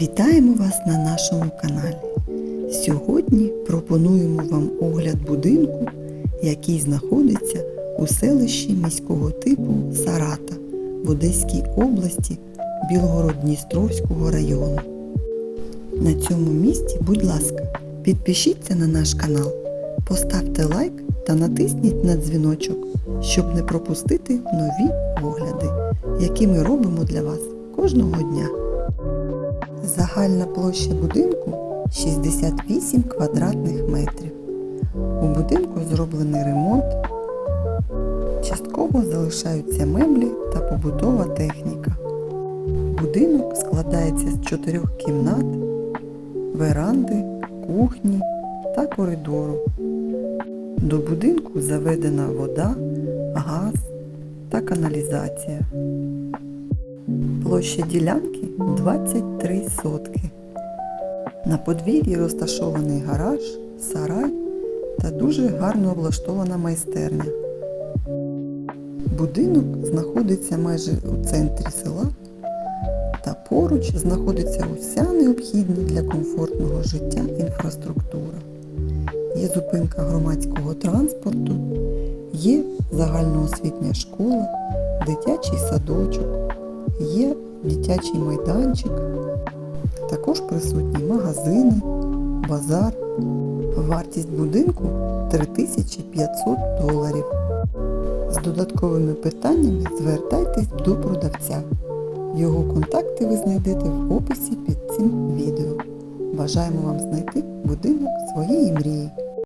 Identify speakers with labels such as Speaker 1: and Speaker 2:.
Speaker 1: Вітаємо вас на нашому каналі. Сьогодні пропонуємо вам огляд будинку, який знаходиться у селищі міського типу Сарата в Одеській області Білгород-Дністровського району. На цьому місці, будь ласка, підпишіться на наш канал, поставте лайк та натисніть на дзвіночок, щоб не пропустити нові огляди, які ми робимо для вас кожного дня. Загальна площа будинку 68 квадратних метрів. У будинку зроблений ремонт. Частково залишаються меблі та побутова техніка. Будинок складається з чотирьох кімнат, веранди, кухні та коридору. До будинку заведена вода, газ та каналізація. Площа ділянки 23 сотки. На подвір'ї розташований гараж, сарай та дуже гарно облаштована майстерня. Будинок знаходиться майже у центрі села та поруч знаходиться уся необхідна для комфортного життя інфраструктура. Є зупинка громадського транспорту, є загальноосвітня школа, дитячий садочок, є дитячий майданчик, також присутні магазини, базар. Вартість будинку 3500 доларів. З додатковими питаннями звертайтесь до продавця. Його контакти ви знайдете в описі під цим відео. Бажаємо вам знайти будинок своєї мрії.